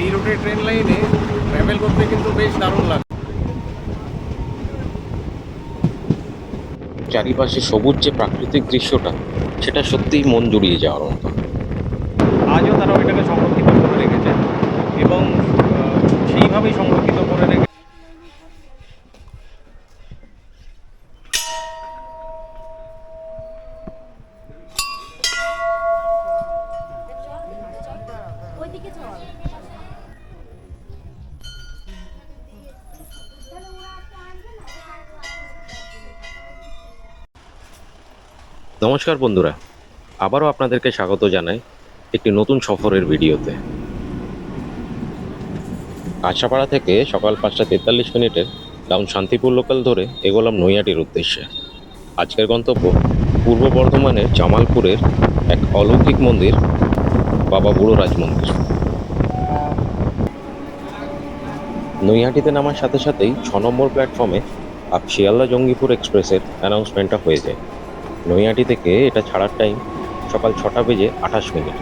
এই রুটে ট্রেন লাইনে ট্রাভেল করতে কিন্তু বেশ দারুণ লাগে। চারিপাশে সবুজ যে প্রাকৃতিক দৃশ্যটা সেটা সত্যিই মন জুড়িয়ে যাওয়ার মতো। আজও তারা ওইটাকে সংরক্ষিত করে রেখেছে। এবং সেইভাবেই সংরক্ষিত করে রেখে নমস্কার বন্ধুরা, আবারও আপনাদেরকে স্বাগত জানাই একটি নতুন সফরের ভিডিওতে। কাঁচাপাড়া থেকে সকাল পাঁচটা তেতাল্লিশ মিনিটের ডাউন শান্তিপুর লোকাল ধরে এগোলাম নৈহাটির উদ্দেশ্যে। আজকের গন্তব্য পূর্ব বর্ধমানের জামালপুরের এক অলৌকিক মন্দির, বাবা বুড়ো রাজ মন্দির। নৈহাটিতে নামার সাথে সাথেই ছ নম্বর প্ল্যাটফর্মে আপ শিয়ালদা জঙ্গিপুর এক্সপ্রেসের অ্যানাউন্সমেন্টটা হয়ে যায়। নৈহাটি থেকে এটা ছাড়ার টাইম সকাল ছটা বেজে আঠাশ মিনিট।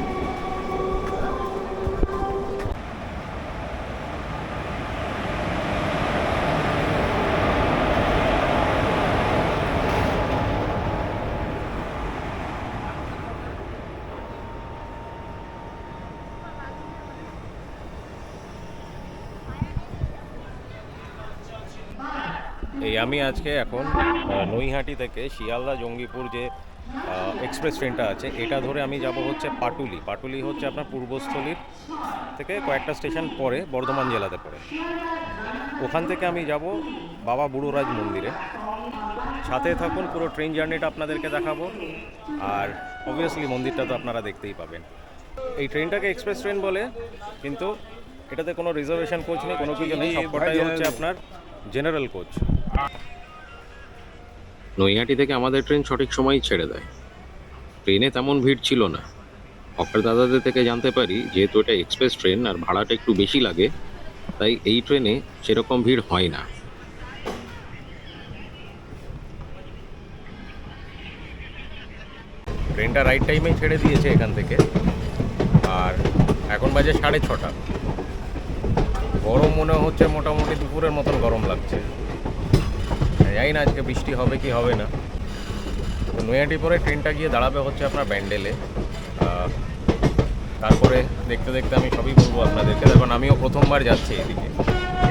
আমি আজকে এখন নৈহাটি থেকে শিয়ালদা জঙ্গিপুর যে এক্সপ্রেস ট্রেনটা আছে, এটা ধরে আমি যাব হচ্ছে পাটুলি। পাটুলি হচ্ছে আপনার পূর্বস্থলীর থেকে কয়েকটা স্টেশন পরে বর্ধমান জেলাতে পড়ে। ওখান থেকে আমি যাব বাবা বুড়োরাজ মন্দিরে। সাথে থাকুন, পুরো ট্রেন জার্নিটা আপনাদেরকে দেখাবো। আর অবভিয়াসলি মন্দিরটা তো আপনারা দেখতেই পাবেন। এই ট্রেনটাকে এক্সপ্রেস ট্রেন বলে, কিন্তু এটাতে কোনো রিজার্ভেশন কোচ নেই, কোনো কিছু নেই, সবকটাই হচ্ছে আপনার জেনারেল কোচ নৈহাটি থেকে আমাদের ট্রেন সঠিক সময়ই ছেড়ে দেয়। ট্রেনে তেমন ভিড় ছিল না। হকার দাদাদের থেকে জানতে পারি, যেহেতু এটা এক্সপ্রেস ট্রেন আর ভাড়াটা একটু বেশি লাগে, তাই এই ট্রেনে সেরকম ভিড় হয় না। ট্রেনটা রাইট টাইমে ছেড়ে দিয়েছে এখান থেকে। আর এখন বাজে সাড়ে ছটা। গরম মনে হচ্ছে মোটামুটি দুপুরের মতন গরম লাগছে। জানি না আজকে বৃষ্টি হবে কি হবে না। তো পরে ট্রেনটা গিয়ে দাঁড়াবে হচ্ছে আপনার ব্যান্ডেলে। তারপরে দেখতে দেখতে আমি সবই বলব আপনাদেরকে। দেখুন, আমিও প্রথমবার যাচ্ছি এদিকে।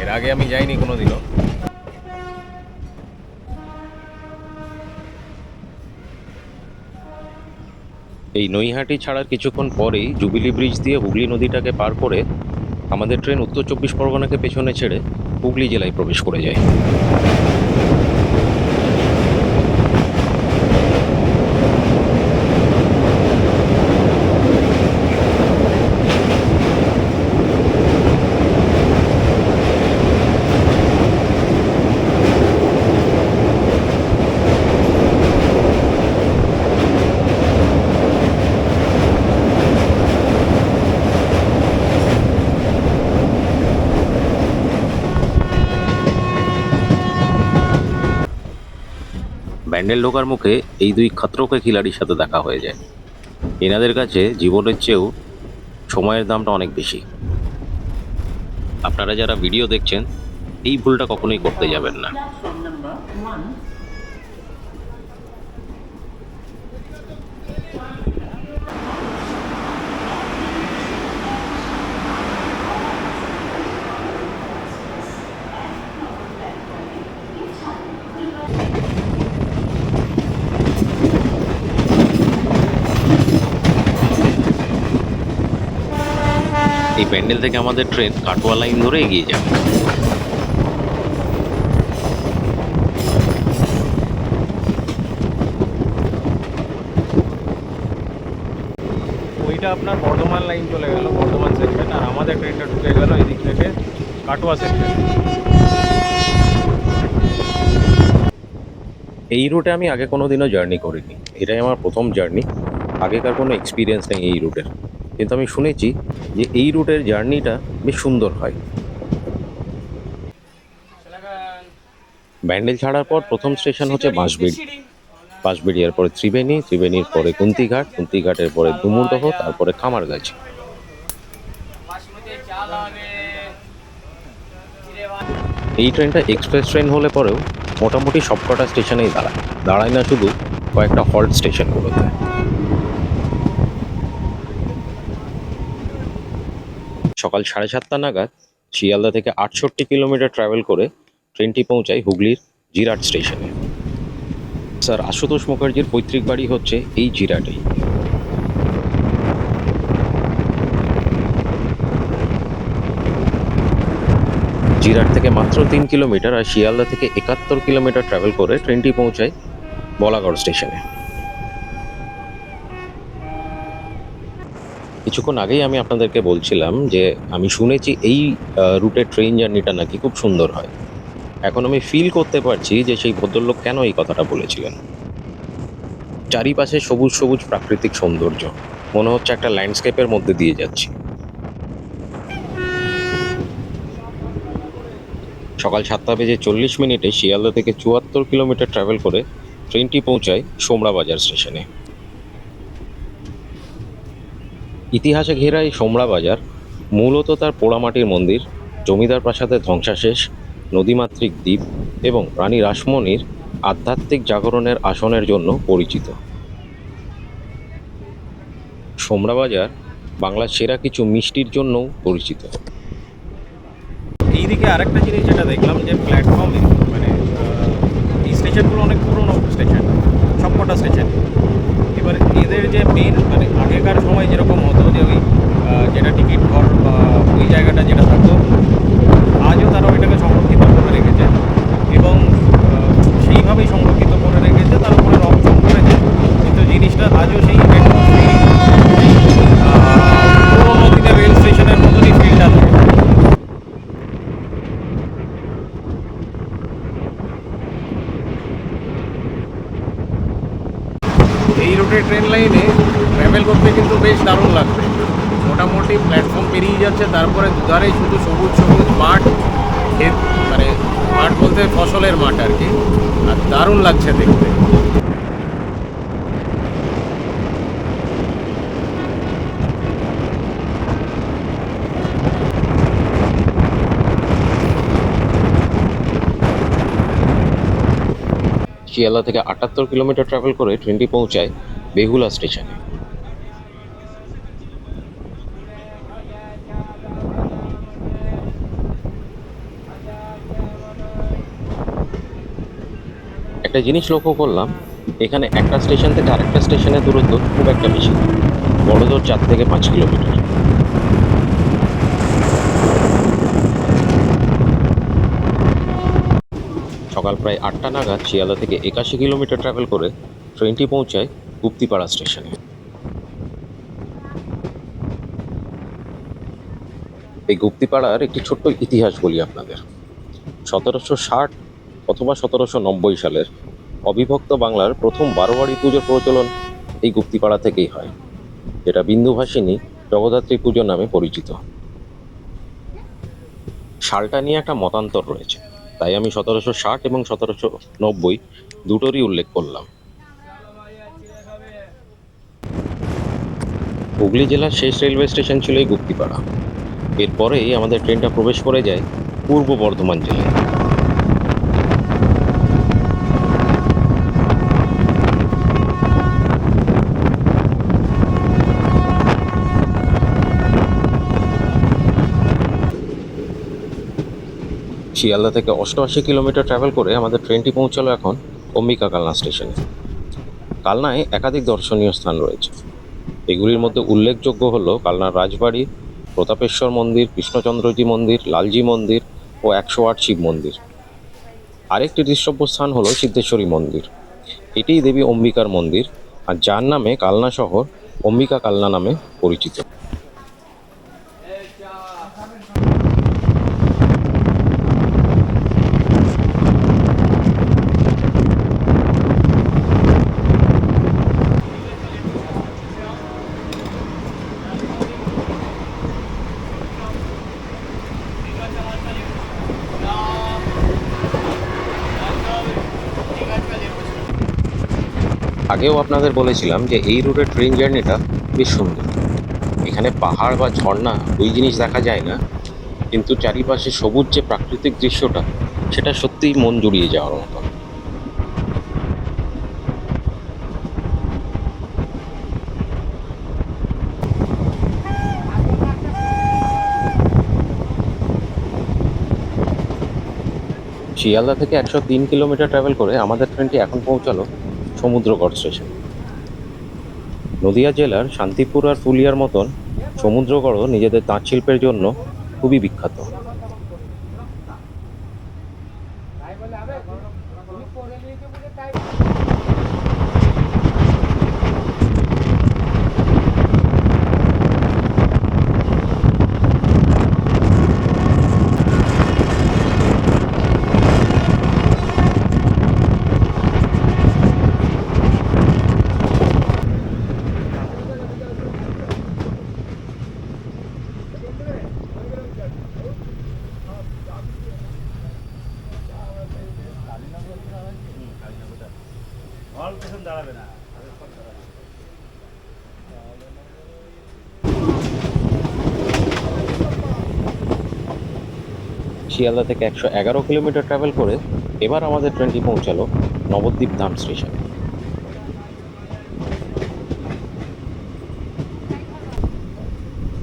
এর আগে আমি যাইনি কোনো দিনও এই নৈহাটি ছাড়ার কিছুক্ষণ পরেই জুবিলি ব্রিজ দিয়ে হুগলি নদীটাকে পার করে আমাদের ট্রেন উত্তর চব্বিশ পরগনাকে পেছনে ছেড়ে হুগলি জেলায় প্রবেশ করে যায়। ব্যান্ডেল ঢোকার মুখে এই দুই খাত্রকে খিলাড়ির সাথে দেখা হয়ে যায়। এনাদের কাছে জীবনের চেয়েও সময়ের দামটা অনেক বেশি। আপনারা যারা ভিডিও দেখছেন, এই ভুলটা কখনোই করতে যাবেন না। এই প্যান্ডেল থেকে আমাদের ট্রেন কাটোয়া লাইন ধরে এগিয়ে যাবে। ওইটা আপনার বর্ধমান লাইন চলে গেল বর্ধমান সেকশন আর আমাদের ট্রেনটা ঢুকে গেল এদিক থেকে কাটোয়া সেকশন এই রুটে আমি আগে কোনো দিনও জার্নি করিনি। এটাই আমার প্রথম জার্নি আগেকার কোনো এক্সপিরিয়েন্স নেই এই রুটের কিন্তু আমি শুনেছি যে এই রুটের জার্নিটা বেশ সুন্দর হয়। ব্যান্ডেল ছাড়ার পর প্রথম স্টেশন হচ্ছে বাঁশবেড়ি। বাঁশবেড়িয়ার পরে ত্রিবেণী, ত্রিবেণীর পরে কুন্তিঘাট, কুন্তিঘাটের পরে ডুমুরদহ, তারপরে খামারগাছি। এই ট্রেনটা এক্সপ্রেস ট্রেন হলে পরেও মোটামুটি সবকটা স্টেশনেই দাঁড়ায়। দাঁড়ায় না শুধু কয়েকটা হল্ট স্টেশনগুলোতে। সকাল সাড়ে সাতটা নাগাদ শিয়ালদা থেকে আটষট্টি কিলোমিটার ট্রাভেল করে ট্রেনটি পৌঁছায় হুগলির জিরাট স্টেশনে। স্যার, আশুতোষ মুখার্জির পৈতৃক বাড়ি হচ্ছে এই জিরাটেই জিরাট থেকে মাত্র তিন কিলোমিটার আর শিয়ালদা থেকে একাত্তর কিলোমিটার ট্রাভেল করে ট্রেনটি পৌঁছায় বলাগড় স্টেশনে। কিছুক্ষণ আগেই আমি আপনাদেরকে বলছিলাম যে আমি শুনেছি এই রুটের ট্রেন জার্নিটা নাকি খুব সুন্দর হয়। এখন আমি ফিল করতে পারছি যে সেই ভদ্রলোক কেন এই কথাটা বলেছিলেন। চারিপাশে সবুজ সবুজ প্রাকৃতিক সৌন্দর্য, মনে হচ্ছে একটা ল্যান্ডস্কেপের মধ্যে দিয়ে যাচ্ছি। সকাল সাতটা বেজে চল্লিশ মিনিটে শিয়ালদা থেকে চুয়াত্তর কিলোমিটার ট্রাভেল করে ট্রেনটি পৌঁছায় সোমরা বাজার স্টেশনে। ইতিহাসে ঘেরা এই সোমরা বাজার, মূলত তার পোড়ামাটির মন্দির, জমিদার প্রাসাদের ধ্বংসাশেষ নদীমাতৃক দ্বীপ এবং রানী রাসমণির আধ্যাত্মিক জাগরণের আসনের জন্য পরিচিত। সোমরা বাজার বাংলার সেরা কিছু মিষ্টির জন্যও পরিচিত। এইদিকে আরেকটা জিনিস যেটা দেখলাম যে প্ল্যাটফর্মে মানে স্টেশনগুলো অনেক পুরনো স্টেশন সবকটা স্টেশন এবার মেন মানে আগেকার সময় যেরকম হতো যে ওই যেটা টিকিট ঘর বা ওই জায়গাটা যেটা থাকতো, আজও তারা ওইটাকে সংরক্ষিত করে রেখেছে এবং সেইভাবেই সংরক্ষিত করে রেখেছে, তার উপরে রং করেছে কিন্তু জিনিসটা আজও সেই metro, সেই, আহ, পুরোনো দিনের রেল স্টেশনের মতনই ফিলটা থাকে এই ট্রেন লাইনে ট্রাভেল করতে কিন্তু বেশ দারুণ লাগবে। মোটামুটি প্ল্যাটফর্ম পেরিয়ে যাচ্ছে, তারপরে দুধারে শুধু সবুজ সবুজ মাঠ, ক্ষেত মানে মাঠ বলতে ফসলের মাঠ আর কি, আর দারুণ লাগছে দেখতে। শিয়ালদা থেকে আটাত্তর কিলোমিটার ট্রাভেল করে ট্রেনটি পৌঁছায়। বেহুলা স্টেশনে একটা জিনিস লক্ষ্য করলাম, এখানে একটা স্টেশন থেকে আরেকটা স্টেশনের দূরত্ব খুব একটা বেশি না। বড়জোর চার থেকে পাঁচ কিলোমিটার সকাল প্রায় আটটা নাগাদ শিয়ালদা থেকে একাশি কিলোমিটার ট্রাভেল করে ট্রেনটি পৌঁছায় গুপ্তিপাড়া স্টেশনে। এই গুপ্তিপাড়ার একটি ছোট্ট ইতিহাস বলি আপনাদের। সতেরোশো ষাট অথবা সতেরোশো নব্বই সালের অবিভক্ত বাংলার প্রথম বারোয়ারি পুজোর প্রচলন এই গুপ্তিপাড়া থেকেই হয়। যেটা বিন্দুভাসিনী জগদ্ধাত্রী পুজো নামে পরিচিত। সালটা নিয়ে একটা মতান্তর রয়েছে। তাই আমি সতেরোশো ষাট এবং সতেরোশো নব্বই দুটোরই উল্লেখ করলাম। হুগলি জেলার শেষ রেলওয়ে স্টেশন ছিল এই গুপ্তিপাড়া। এরপরেই আমাদের ট্রেনটা প্রবেশ করে যায় পূর্ব বর্ধমান জেলায়। শিয়ালদা থেকে অষ্টআশি কিলোমিটার ট্রাভেল করে আমাদের ট্রেনটি পৌঁছালো এখন অম্বিকা কালনা স্টেশনে। কালনায় একাধিক দর্শনীয় স্থান রয়েছে। এগুলির মধ্যে উল্লেখযোগ্য হল কালনার রাজবাড়ি, প্রতাপেশ্বর মন্দির, কৃষ্ণচন্দ্রজি মন্দির, লালজি মন্দির ও একশো আট শিব মন্দির। আরেকটি দৃশ্যব্য স্থান হলো সিদ্ধেশ্বরী মন্দির। এটিই দেবী অম্বিকার মন্দির আর যার নামে কালনা শহর অম্বিকা কালনা নামে পরিচিত। আগেও আপনাদের বলেছিলাম যে এই রুটের ট্রেন জার্নিটা বেশ সুন্দর। এখানে পাহাড় বা ঝর্ণা ওই জিনিস দেখা যায় না, কিন্তু চারিপাশে সবুজ যে প্রাকৃতিক দৃশ্যটা, সেটা সত্যিই মন জুড়িয়ে যাওয়ার মতো। শিয়ালদা থেকে একশো তিন কিলোমিটার ট্রাভেল করে আমাদের ট্রেনটি এখন পৌঁছালো সমুদ্রগড় স্টেশন নদিয়া জেলার শান্তিপুর আর পুলিয়ার মতন সমুদ্রগড়ও নিজেদের তাঁত শিল্পের জন্য খুবই বিখ্যাত। শিয়ালদা থেকে একশো এগারো কিলোমিটার ট্রাভেল করে এবার আমাদের ট্রেনটি পৌঁছালো নবদ্বীপ ধাম স্টেশন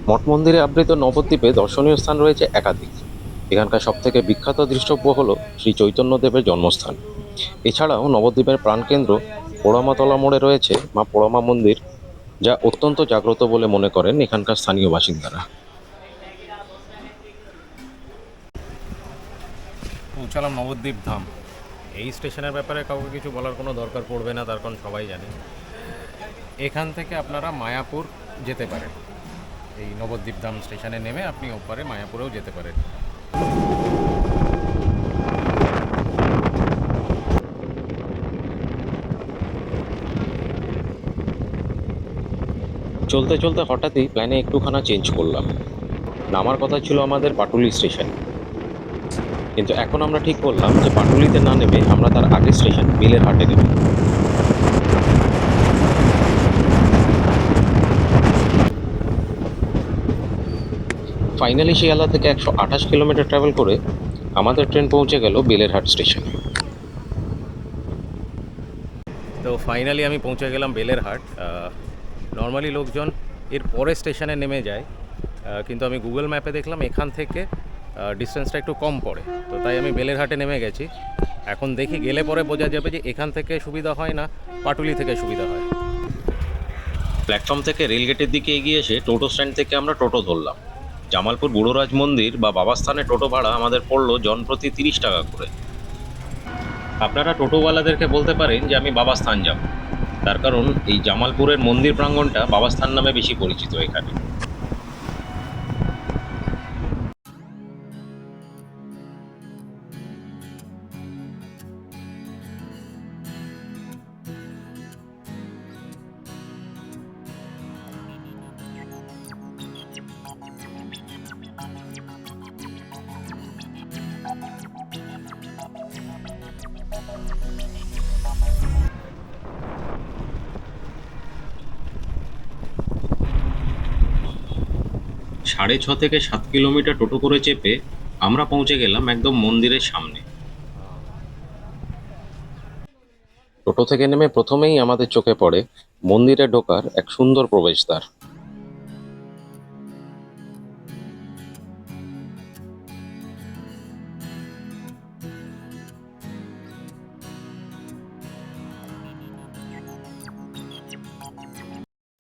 মঠ মন্দিরে আবৃত নবদ্বীপে দর্শনীয় স্থান রয়েছে একাধিক। এখানকার সব থেকে বিখ্যাত দৃষ্টব্য হল শ্রী চৈতন্যদেবের জন্মস্থান। এছাড়াও নবদ্বীপের প্রাণকেন্দ্র পোড়ামাতলা মোড়ে রয়েছে মা পোড়ামা মন্দির, যা অত্যন্ত জাগ্রত বলে মনে করেন এখানকার স্থানীয় বাসিন্দারা। পৌঁছালাম নবদ্বীপ ধাম। এই স্টেশনের ব্যাপারে কাউকে কিছু বলার কোনো দরকার পড়বে না, তার কারণ সবাই জানে। এখান থেকে আপনারা মায়াপুর যেতে পারেন। এই নবদ্বীপ ধাম স্টেশনে নেমে আপনি ওপারে মায়াপুরেও যেতে পারেন। চলতে চলতে হঠাৎই প্ল্যানে একটুখানা চেঞ্জ করলাম। নামার কথা ছিল আমাদের পাটুলি স্টেশন। কিন্তু এখন আমরা ঠিক করলাম যে পাটুলিতে না নেমে আমরা তার আগের স্টেশন, বিলের হাটে নেব। ফাইনালি শিয়ালদা থেকে একশো আঠাশ কিলোমিটার ট্রাভেল করে আমাদের ট্রেন পৌঁছে গেল বেলেরহাট স্টেশনে। তো ফাইনালি আমি পৌঁছে গেলাম বেলেরহাট নর্মালি লোকজন এর পরে স্টেশনে নেমে যায়। কিন্তু আমি গুগল ম্যাপে দেখলাম এখান থেকে ডিস্টেন্সটা একটু কম পড়ে। তো তাই আমি বেলেরহাটে নেমে গেছি। এখন দেখি গেলে পরে বোঝা যাবে যে এখান থেকে সুবিধা হয় না, পাটুলি থেকে সুবিধা হয়। প্ল্যাটফর্ম থেকে রেলগেটের দিকে এগিয়ে এসে টোটো স্ট্যান্ড থেকে আমরা টোটো ধরলাম। জামালপুর বুড়োরাজ মন্দির বা বাবাস্থানে টোটো ভাড়া আমাদের পড়ল জনপ্রতি তিরিশ টাকা করে। আপনারা টোটোওয়ালাদেরকে বলতে পারেন যে আমি বাবাস্থান যাব। তার কারণ এই জামালপুরের মন্দির প্রাঙ্গণটা বাবাস্থান নামে বেশি পরিচিত এখানে। সাড়ে ছ থেকে সাত কিলোমিটার টোটো করে চেপে আমরা পৌঁছে গেলাম একদম মন্দিরের সামনে। টোটো থেকে নেমে প্রথমেই আমাদের চোখে পড়ে মন্দিরে ঢোকার এক সুন্দর প্রবেশদ্বার।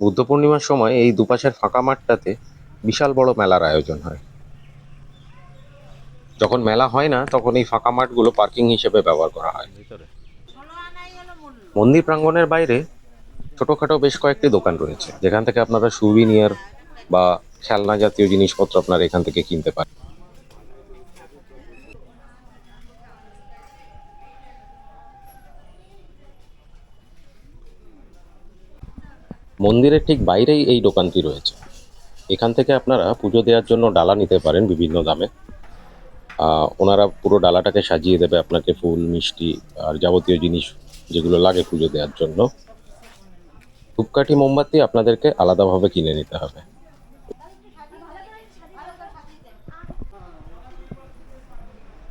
বুদ্ধ পূর্ণিমার সময় এই দুপাশের ফাঁকা মাঠটাতে বিশাল বড় মেলার আয়োজন হয়। যখন মেলা হয় না তখন এই ফাঁকা মাঠগুলো পার্কিং হিসেবে ব্যবহার করা হয়। ভিতরে। মন্দির প্রাঙ্গণের বাইরে ছোটখাটো বেশ কয়েকটি দোকান রয়েছে যেখান থেকে আপনারা সুবিনিয়ার বা খেলনা জাতীয় জিনিসপত্র আপনারা এখান থেকে কিনতে পারেন। মন্দিরের ঠিক বাইরেই এই দোকানটি রয়েছে। এখান থেকে আপনারা পুজো দেওয়ার জন্য ডালা নিতে পারেন বিভিন্ন দামে। ওনারা পুরো ডালাটাকে সাজিয়ে দেবে আপনাকে ফুল, মিষ্টি আর যাবতীয় জিনিস যেগুলো লাগে পুজো দেওয়ার জন্য। ধূপকাঠি, মোমবাতি আপনাদেরকে আলাদাভাবে কিনে নিতে হবে।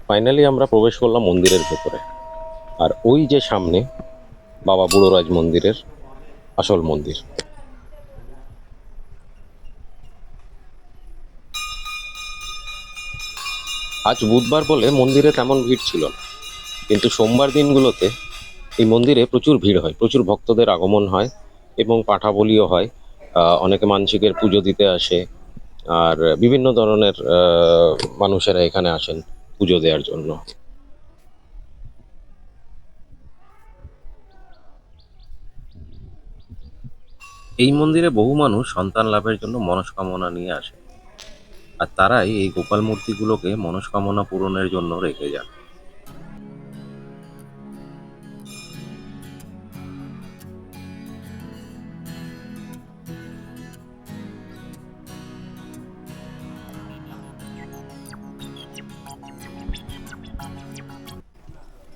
ফাইনালি আমরা প্রবেশ করলাম মন্দিরের ভেতরে। আর ওই যে সামনে বাবা বুড়োরাজ মন্দিরের আসল মন্দির। আজ বুধবার বলে মন্দিরে তেমন ভিড় ছিল না। কিন্তু সোমবার দিনগুলোতে এই মন্দিরে প্রচুর ভিড় হয়, প্রচুর ভক্তদের আগমন হয় এবং পাঠা বলিও হয় অনেকে মানসিকের পুজো দিতে আসে আর বিভিন্ন ধরনের মানুষেরা এখানে আসেন পুজো দেওয়ার জন্য। এই মন্দিরে বহু মানুষ সন্তান লাভের জন্য মনস্কামনা নিয়ে আসে। আর তারাই এই গোপাল মূর্তিগুলোকে মনস্কামনা পূরণের জন্য রেখে যান।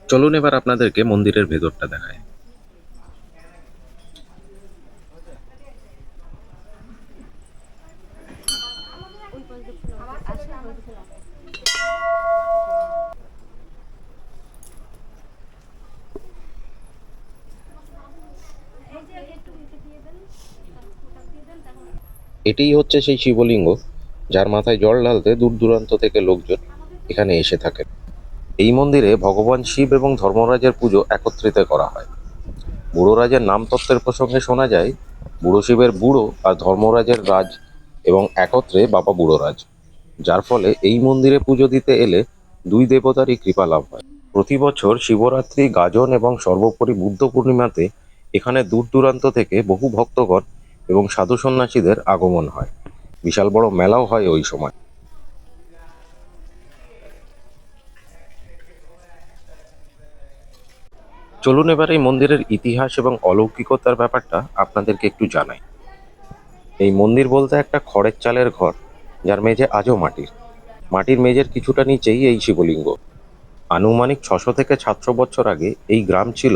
চলুন এবার আপনাদেরকে মন্দিরের ভেতরটা দেখায় ওই পর্যন্ত ছিল আসলে পর্যন্ত ছিল এই যে একটু নিচে দিয়ে দেন ওটা দিয়ে দেন তাহলে এটিই হচ্ছে সেই শিবলিঙ্গ, যার মাথায় জল ঢালতে দূর দূরান্ত থেকে লোকজন এখানে এসে থাকেন। এই মন্দিরে ভগবান শিব এবং ধর্মরাজের পুজো একত্রিত করা হয়। বুড়ো রাজের নাম তত্ত্বের প্রসঙ্গে শোনা যায়, বুড়ো শিবের বুড়ো আর ধর্মরাজের রাজ এবং একত্রে বাবা বুড়ো রাজ। যার ফলে এই মন্দিরে পুজো দিতে এলে দুই দেবতারই কৃপা লাভ হয়। প্রতি বছর শিবরাত্রি, গাজন এবং সর্বোপরি বুদ্ধ পূর্ণিমাতে এখানে দূর দূরান্ত থেকে বহু ভক্তগণ এবং সাধু সন্ন্যাসীদের আগমন হয়। বিশাল বড় মেলাও হয় ওই সময়। চলুন এবার এই মন্দিরের ইতিহাস এবং অলৌকিকতার ব্যাপারটা আপনাদেরকে একটু জানাই। এই মন্দির বলতে একটা খড়ের চালের ঘর, যার মেঝে আজও মাটির। মাটির মেঝের কিছুটা নিচেই এই শিবলিঙ্গ। আনুমানিক ছশো থেকে সাতশো বছর আগে এই গ্রাম ছিল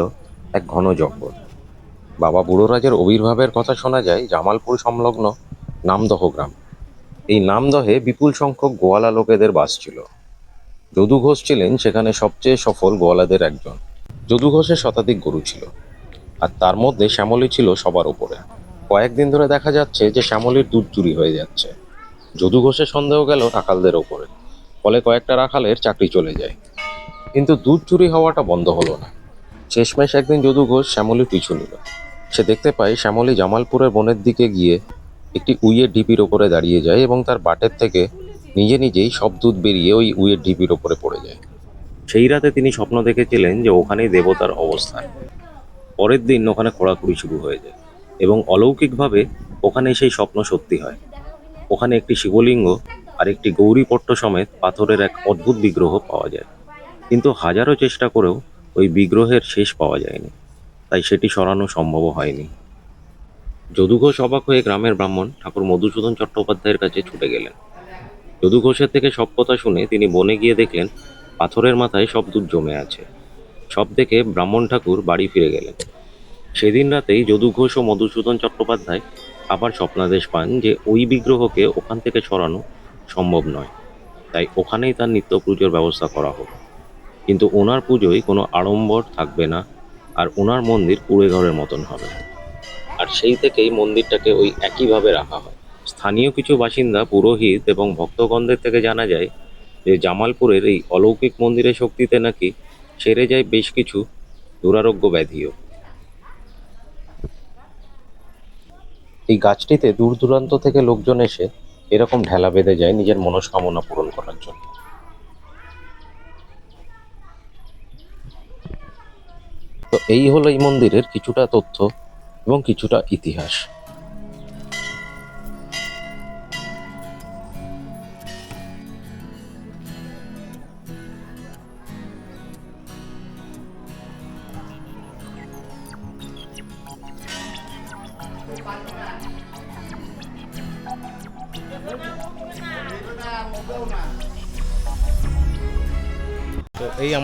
এক ঘন জঙ্গল। বাবা বুড়োরাজের আবির্ভাবের কথা শোনা যায় জামালপুর সংলগ্ন নামদহ গ্রাম। এই নামদহে বিপুল সংখ্যক গোয়ালা লোকেদের বাস ছিল। যদু ঘোষ ছিলেন সেখানে সবচেয়ে সফল গোয়ালাদের একজন। যদু ঘোষের শতাধিক গরু ছিল। আর তার মধ্যে শ্যামলী ছিল সবার উপরে। কয়েকদিন ধরে দেখা যাচ্ছে যে শ্যামলীর দুধ চুরি হয়ে যাচ্ছে। যদু ঘোষের সন্দেহ গেল রাখালদের ওপরে ফলে কয়েকটা রাখালের চাকরি চলে যায়। কিন্তু দুধ চুরি হওয়াটা বন্ধ হলো না। শেষমেশ একদিন যদু ঘোষ শ্যামলীর পিছু নিল। সে দেখতে পায় শ্যামলী জামালপুরের বনের দিকে গিয়ে একটি উইয়ের ঢিপির ওপরে দাঁড়িয়ে যায় এবং তার বাটের থেকে নিজে নিজেই সব দুধ বেরিয়ে ওই উইয়ের ঢিপির ওপরে পড়ে যায়। সেই রাতে তিনি স্বপ্ন দেখেছিলেন যে ওখানেই দেবতার অবস্থান। পরের দিন ওখানে খোঁড়াখুড়ি শুরু হয়ে যায় এবং অলৌকিকভাবে ওখানে সেই স্বপ্ন সত্যি হয়। ওখানে একটি শিবলিঙ্গ আর একটি গৌরীপট্ট সমেত পাথরের এক অদ্ভুত বিগ্রহ পাওয়া যায়। কিন্তু হাজারো চেষ্টা করেও ওই বিগ্রহের শেষ পাওয়া যায়নি। তাই সেটি সরানো সম্ভব হয়নি। যদু ঘোষ অবাক হয়ে গ্রামের ব্রাহ্মণ ঠাকুর মধুসূদন চট্টোপাধ্যায়ের কাছে ছুটে গেলেন। যদু ঘোষের থেকে সব কথা শুনে তিনি বনে গিয়ে দেখলেন, পাথরের মাথায় সব দুধ জমে আছে। সব দেখে ব্রাহ্মণ ঠাকুর বাড়ি ফিরে গেলেন। সেদিন রাতেই যদু ঘোষ ও মধুসূদন চট্টোপাধ্যায় আবার স্বপ্নাদেশ পান যে ওই বিগ্রহকে ওখান থেকে সরানো সম্ভব নয়। তাই ওখানেই তার নিত্য পুজোর ব্যবস্থা করা হোক। কিন্তু ওনার পুজোয় কোনো আড়ম্বর থাকবে না আর ওনার মন্দির কুড়ে ঘরের মতন হবে। আর সেই থেকেই মন্দিরটাকে ওই একইভাবে রাখা হয়। স্থানীয় কিছু বাসিন্দা, পুরোহিত এবং ভক্তগণদের থেকে জানা যায় যে জামালপুরের এই অলৌকিক মন্দিরের শক্তিতে নাকি সেরে যায় বেশ কিছু দুরারোগ্য ব্যাধিও। এই গাছটিতে দূর দূরান্ত থেকে লোকজন এসে এরকম ঢেলা বেঁধে যায়, নিজের মনস্কামনা পূরণ করার জন্য তো এই হলো এই মন্দিরের কিছুটা তথ্য এবং কিছুটা ইতিহাস।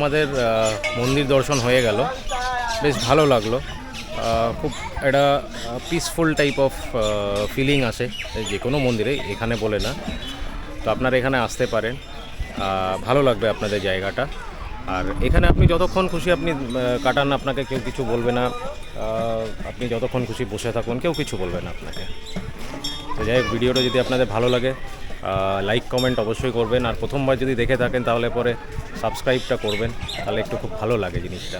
আমাদের মন্দির দর্শন হয়ে গেল। বেশ ভালো লাগল। খুব একটা পিসফুল টাইপ অফ ফিলিং আসে যে কোনো মন্দিরে, এখানে বলে না। তো আপনারা এখানে আসতে পারেন। ভালো লাগবে আপনাদের জায়গাটা। আর এখানে আপনি যতক্ষণ খুশি আপনি কাটান, আপনাকে কেউ কিছু বলবে না। আপনি যতক্ষণ খুশি বসে থাকুন, কেউ কিছু বলবে না আপনাকে। তো যাই হোক, ভিডিওটা যদি আপনাদের ভালো লাগে লাইক কমেন্ট অবশ্যই করবেন। আর প্রথমবার যদি দেখে থাকেন, তাহলে পরে সাবস্ক্রাইবটা করবেন। তাহলে একটু খুব ভালো লাগে জিনিসটা।